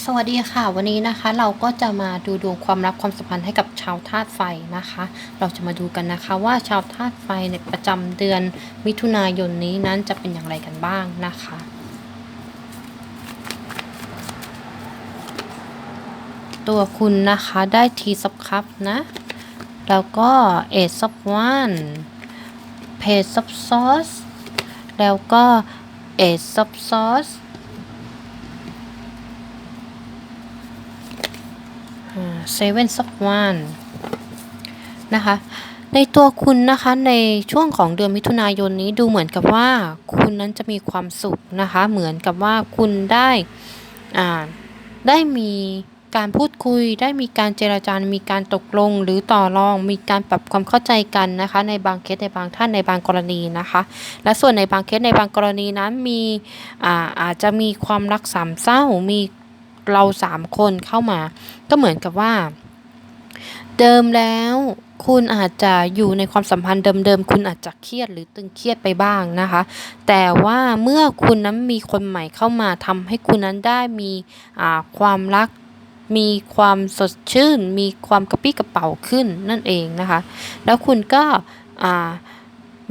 สวัสดีค่ะ วันนี้นะคะเราก็จะมาดูดวงความรักความสัมพันธ์ให้กับชาวธาตุไฟนะคะ เราจะมาดูกันนะคะว่าชาวธาตุไฟในประจำเดือนมิถุนายนนี้นั้นจะเป็นอย่างไรกันบ้างนะคะ ตัวคุณนะคะได้ทีซับคัพนะ แล้วก็เอซับวันเพจซับซอสแล้วก็เอซับซอส เซเว่นซับวันนะคะ ในตัวคุณนะคะในช่วงของเดือนมิถุนายนนี้ดูเหมือนกับว่าคุณนั้นจะมีความสุขนะคะ เหมือนกับว่าคุณได้อ่าได้มีการพูดคุยได้มีการเจราจามีการตกลง หรือต่อรอง มีการปรับความเข้าใจกันนะคะ ในบางเคสในบางท่านในบางกรณีนะคะ และส่วนในบางเคสในบางกรณีนั้นมีอาอาจจะมีความรักสามเศร้ามี เราสามคนเข้ามา ก็เหมือนกับว่า เดิมแล้วคุณอาจจะอยู่ในความสัมพันธ์เดิมๆ คุณอาจจะเครียดหรือตึงเครียดไปบ้างนะคะ แต่ว่าเมื่อคุณนั้นมีคนใหม่เข้ามาทำให้คุณนั้นได้มีความรัก มีความสดชื่น มีความกระปี้กระเป๋าขึ้นนั่นเองนะคะ แล้วคุณก็อ่า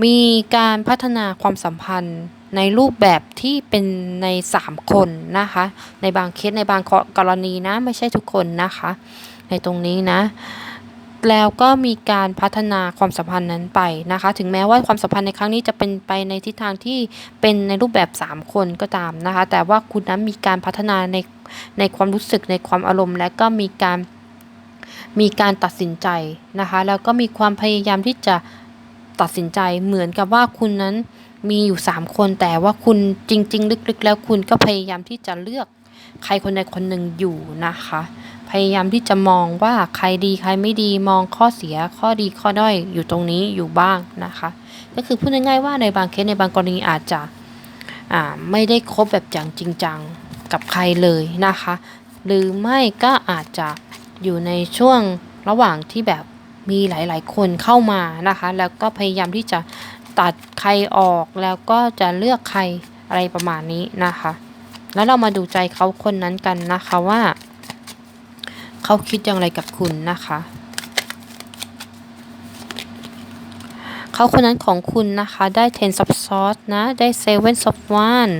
มีการพัฒนาความสัมพันธ์ในรูปแบบที่เป็นใน 3 คนนะคะ ในบางเคสในบางกรณีนะไม่ใช่ทุกคนนะคะ ในตรงนี้นะ แล้วก็มีการพัฒนาความสัมพันธ์นั้นไปนะคะ ถึงแม้ว่าความสัมพันธ์ในครั้งนี้จะเป็นไปในทิศทางที่เป็นในรูปแบบ 3 คนก็ตามนะคะ แต่ว่าคุณนั้นมีการพัฒนาในในความรู้สึกในความอารมณ์ และก็มีการมีการตัดสินใจนะคะ แล้วก็มีความพยายามที่จะ ตัดสินใจเหมือนกับว่าคุณนั้นมีอยู่ 3 คน แต่ว่าคุณจริง ๆ ลึกๆ แล้วคุณก็พยายามที่จะเลือกใครคนใดคนหนึ่งอยู่นะคะ พยายามที่จะมองว่าใครดีใครไม่ดีมองข้อเสียข้อดีข้อด้อยอยู่ตรงนี้อยู่บ้างนะคะ ก็คือพูดง่ายๆว่าในบางเคสในบางกรณีอาจจะไม่ได้คบแบบอย่างจริงจังกับใครเลยนะคะ หรือไม่ก็อาจจะอยู่ในช่วงระหว่างที่แบบ มีหลายๆ คนเข้ามานะคะ แล้วก็พยายามที่จะตัดใครออกแล้วก็จะเลือกใครอะไรประมาณนี้นะคะ แล้วเรามาดูใจเขาคนนั้นกันนะคะว่า เขาคิดอย่างไรกับคุณนะคะเขาคนนั้นของคุณนะคะ ได้10 sub sauce นะ ได้7 sub one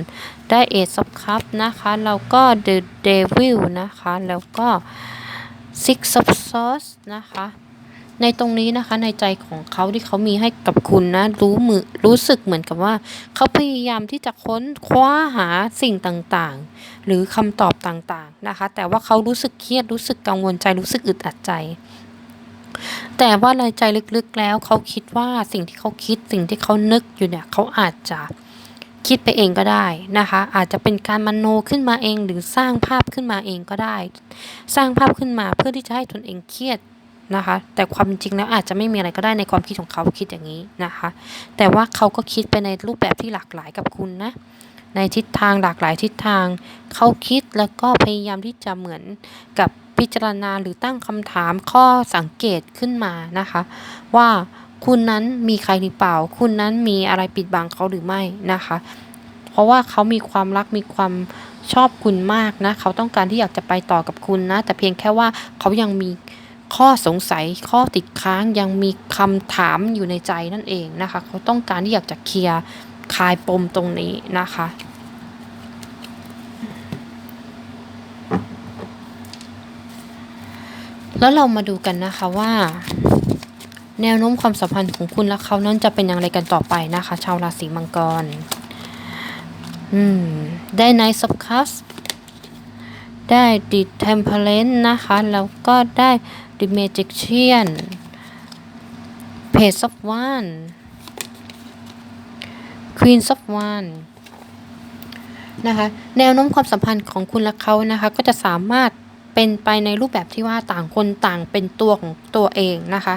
ได้8 sub cup นะคะ แล้วก็ the devil นะคะ แล้วก็ six sub sauce นะคะ ในตรงนี้นะคะในใจของเขาที่เขามีให้กับคุณนะรู้มือรู้สึกเหมือนกับว่า เขาพยายามที่จะค้นคว้าหาสิ่งต่างๆ หรือคำตอบต่างๆนะคะ แต่ว่าเขารู้สึกเครียดรู้สึกกังวลใจรู้สึกอึดอัดใจแต่ว่าในใจลึกๆแล้วเขาคิดว่าสิ่งที่เขาคิดสิ่งที่เขานึกอยู่เนี่ยเขาอาจจะคิดไปเองก็ได้นะคะ อาจจะเป็นการมโนขึ้นมาเองหรือสร้างภาพขึ้นมาเองก็ได้ สร้างภาพขึ้นมาเพื่อที่จะให้ตนเองเครียด นะคะ แต่ความจริงแล้วอาจจะไม่มีอะไรก็ได้ในความคิดของเขาคิดอย่างนี้นะคะ แต่ว่าเขาก็คิดไปในรูปแบบที่หลากหลายกับคุณนะ ในทิศทางหลากหลายทิศทาง เขาคิดแล้วก็พยายามที่จะเหมือนกับพิจารณาหรือตั้งคำถามข้อสังเกตขึ้นมานะคะ ว่าคุณนั้นมีใครหรือเปล่า คุณนั้นมีอะไรปิดบังเขาหรือไม่นะคะ เพราะว่าเขามีความรักมีความชอบคุณมากนะ เขาต้องการที่อยากจะไปต่อกับคุณนะ แต่เพียงแค่ว่าเขายังมี ข้อสงสัยข้อติดค้างยังมีคำถามอยู่ในใจนั่นเองนะคะ เขาต้องการที่อยากจะเคลียร์คลายปมตรงนี้นะคะแล้วเรามาดูกันนะคะว่า แนวโน้มความสัมพันธ์ของคุณและเขานั้นจะเป็นอย่างไรกันต่อไปนะคะ ชาวราศีมังกร อืม ได้ Knight of Cups ได้ The Temperance นะคะ แล้วก็ได้ The Magician Page of One Queen of One นะคะแนวโน้มความสัมพันธ์ของคุณและเขานะคะ ก็จะสามารถเป็นไปในรูปแบบที่ว่าต่างคนต่างเป็นตัวของตัวเองนะคะ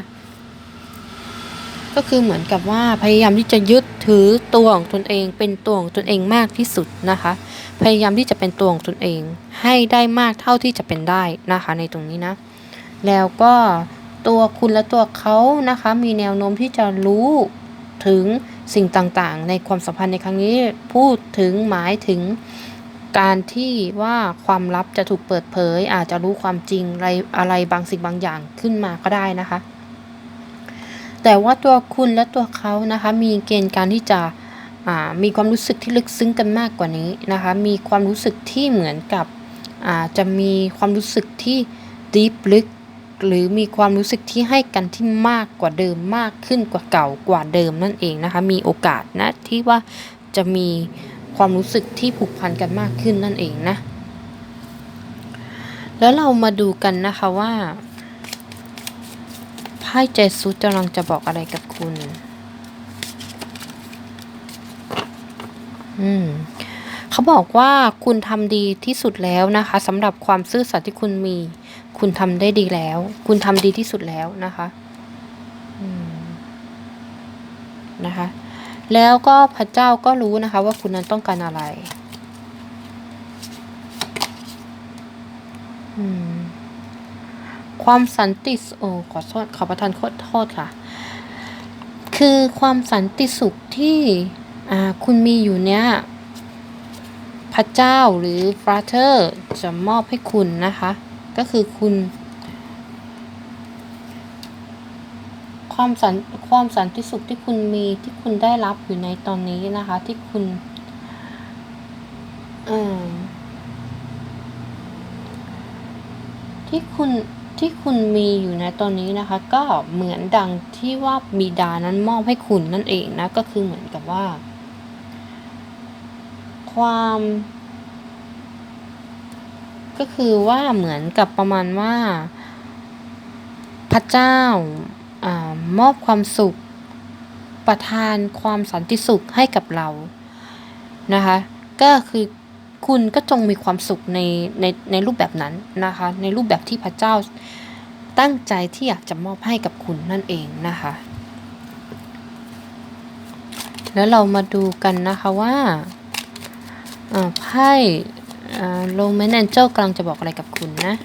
ก็คือเหมือนกับว่าพยายามที่จะยึดถือตัวของตนเอง เป็นตัวของตนเองมากที่สุดนะคะ พยายามที่จะเป็นตัวของตนเอง ให้ได้มากเท่าที่จะเป็นได้นะคะ ในตรงนี้นะ แล้วก็ตัวคุณและตัวเขานะคะ มีแนวโน้มที่จะรู้ถึงสิ่งต่างๆ ในความสัมพันธ์ในครั้งนี้พูดถึงหมายถึงการที่ว่าความลับจะถูกเปิดเผย อาจจะรู้ความจริงอะไรอะไรบางสิ่งบางอย่างขึ้นมาก็ได้นะคะ แต่ว่าตัวคุณและตัวเขานะคะ มีเกณฑ์การที่จะมีความรู้สึกที่ลึกซึ้งกันมากกว่านี้นะคะ มีความรู้สึกที่เหมือนกับอาจะมีความรู้สึกที่ deep ลึก หรือมีความรู้สึกที่ให้กันที่มากกว่าเดิมมากขึ้นกว่าเก่ากว่าเดิมนั่นเองนะคะ มีโอกาสนะที่ว่าจะมีความรู้สึกที่ผูกพันกันมากขึ้นนั่นเองนะ แล้วเรามาดูกันนะคะว่าไพ่เจสุกำลังจะบอกอะไรกับคุณ อืมเขาบอกว่าคุณทำดีที่สุดแล้วนะคะสำหรับความซื่อสัตย์ที่คุณมี คุณทำได้ดีแล้ว คุณทำดีที่สุดแล้วนะคะนะคะ แล้วก็พระเจ้าก็รู้นะคะ ว่าคุณนั้นต้องการอะไรความสันติสโอ้ขอโทษขอประทานโทษโทษค่ะ คือความสันติสุขที่คุณมีอยู่เนี้ยพระเจ้าหรือ Father จะมอบให้คุณนะคะ ก็คือคุณ ความสันความสันติสุขที่คุณมีที่คุณได้รับอยู่ในตอนนี้นะคะ ที่คุณที่คุณที่คุณมีอยู่ในตอนนี้นะคะ ก็เหมือนดังที่ว่าบิดานั้นมอบให้คุณนั่นเองนะ ก็คือเหมือนกับว่า ความ ก็คือว่าเหมือนกับประมาณว่า พระเจ้าอามอบความสุข ประทานความสันติสุขให้กับเรานะคะ ก็คือคุณก็จงมีความสุขในในในรูปแบบนั้นนะคะ ในรูปแบบที่พระเจ้าตั้งใจที่อยากจะมอบให้กับคุณนั่นเองนะคะ แล้วเรามาดูกันนะคะว่าไพ่ โรแมนแอนเจลกำลังจะบอกอะไรกับคุณนะ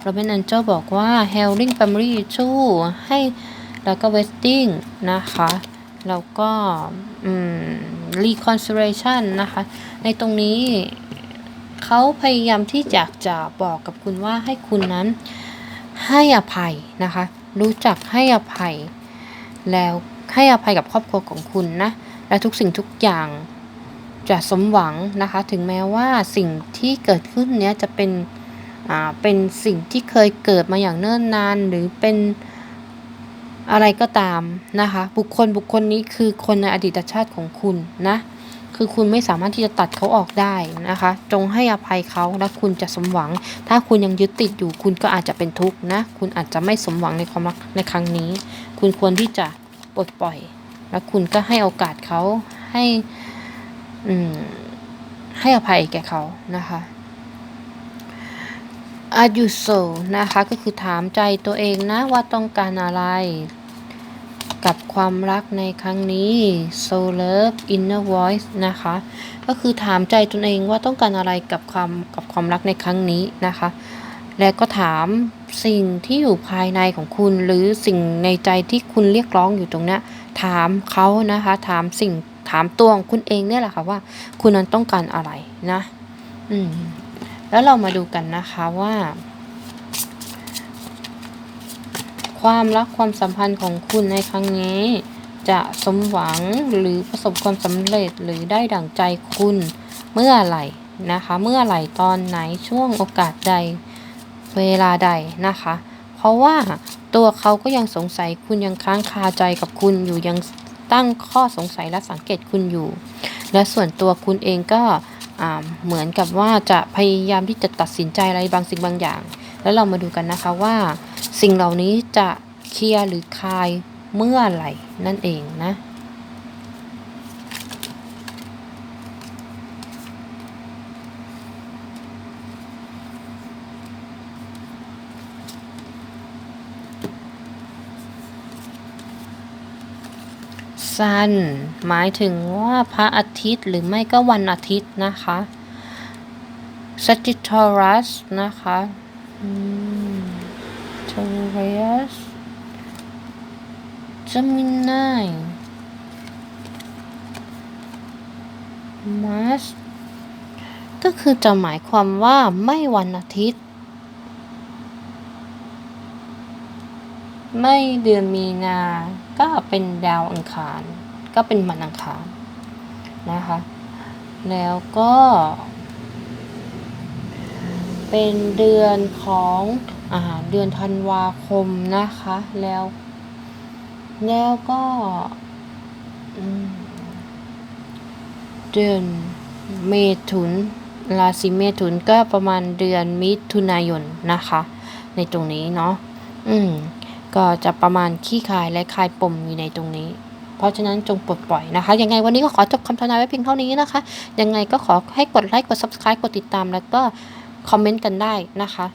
โรแมนแอนเจลบอกว่า Healing Family Issue ให้แล้วก็ Wedding นะคะ แล้วก็ Reconciliation นะคะ ในตรงนี้เขาพยายามที่อยากจะบอกกับคุณว่าให้คุณนั้นให้อภัยนะคะ รู้จักให้อภัย แล้วให้อภัยกับครอบครัวของคุณนะ และทุกสิ่งทุกอย่าง จะสมหวังนะคะ ถึงแม้ว่าสิ่งที่เกิดขึ้นเนี้ยจะเป็นอ่าเป็นสิ่งที่เคยเกิดมาอย่างเนิ่นนาน หรือเป็นอะไรก็ตามนะคะ บุคคลบุคคลนี้คือคนในอดีตชาติของคุณนะ คือคุณไม่สามารถที่จะตัดเขาออกได้นะคะ จงให้อภัยเขาและคุณจะสมหวัง ถ้าคุณยังยึดติดอยู่คุณก็อาจจะเป็นทุกข์นะ คุณอาจจะไม่สมหวังในความรักในครั้งนี้ คุณควรที่จะปลดปล่อย และคุณก็ให้โอกาสเขาให้ อืมให้อภัยแก่เขานะคะอายุโซนะคะก็คือถามใจตัวเองนะว่าต้องการอะไร กับความรักในครั้งนี้ soul love inner voice นะคะ ก็คือถามใจตนเองว่าต้องการอะไรกับความกับความรักในครั้งนี้นะคะ และก็ถามสิ่งที่อยู่ภายในของคุณหรือสิ่งในใจที่คุณเรียกร้องอยู่ตรงนี้ถามเขานะคะ ถามสิ่ง ถามตัวของคุณเองเนี่ยแหละค่ะว่า คุณนั้นต้องการอะไรนะ อืม แล้วเรามาดูกันนะคะว่า ความรักความสัมพันธ์ของคุณในครั้งนี้ จะสมหวังหรือประสบความสำเร็จหรือได้ดั่งใจคุณเมื่อไหร่นะคะ เมื่อไหร่ตอนไหนช่วงโอกาสใดเวลาใดนะคะ เพราะว่าตัวเขาก็ยังสงสัยคุณยังค้างคาใจกับคุณอยู่ยัง ตั้งข้อสงสัยและสังเกตคุณอยู่ และส่วนตัวคุณเองก็เหมือนกับว่าจะพยายามที่จะตัดสินใจอะไรบางสิ่งบางอย่าง แล้วเรามาดูกันนะคะว่า สิ่งเหล่านี้จะเคลียร์หรือคลายเมื่อไหร่นั่นเองนะ ซันหมายถึงว่าพระอาทิตย์หรือไม่ก็วันอาทิตย์นะคะ Sagittarius นะคะ Taurus Gemini Mars ก็คือจะหมายความว่าไม่วันอาทิตย์ ไม่เดือนมีนา ก็เป็นดาวอังคาร ก็เป็นวันอังคารนะคะ แล้วก็ เป็นเดือนของอาเดือนธันวาคมนะคะ แล้ว แล้วก็เดือนเมถุนราศีเมถุนก็ประมาณเดือนมิถุนายนนะคะ ในตรงนี้เนาะอืม ก็จะประมาณขี้คายและคลายปมอยู่ในตรงนี้ เพราะฉะนั้นจงปลดปล่อยนะคะ ยังไงวันนี้ก็ขอจบคำทำนายไว้เพียงเท่านี้นะคะ ยังไงก็ขอให้กดไลค์กด subscribe กดติดตาม แล้วก็คอมเมนต์กันได้นะคะ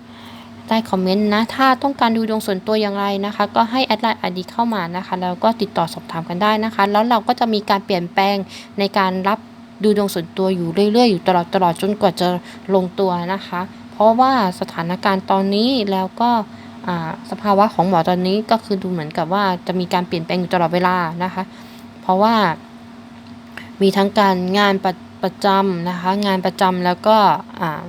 ใต้คอมเมนต์นะ ถ้าต้องการดูดวงส่วนตัวอย่างไรนะคะ ก็ให้แอดไลน์อดีเข้ามานะคะ แล้วก็ติดต่อสอบถามกันได้นะคะ แล้วเราก็จะมีการเปลี่ยนแปลงในการรับดูดวงส่วนตัวอยู่เรื่อยๆ อยู่ตลอดตลอดจนกว่าจะลงตัวนะคะ เพราะว่าสถานการณ์ตอนนี้แล้วก็ สภาวะของหมอตอนนี้ก็คือดูเหมือนกับว่าจะมีการเปลี่ยนแปลงอยู่ตลอดเวลานะคะ เพราะว่ามีทั้งการงานประประจำนะคะ งานประจำแล้วก็อ่า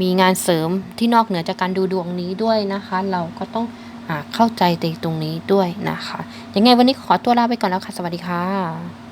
มีงานเสริมที่นอกเหนือจากการดูดวงนี้ด้วยนะคะ เราก็ต้องอาเข้าใจในตรงนี้ด้วยนะคะยังไงวันนี้ขอตัวลาไปก่อนแล้วค่ะ สวัสดีค่ะ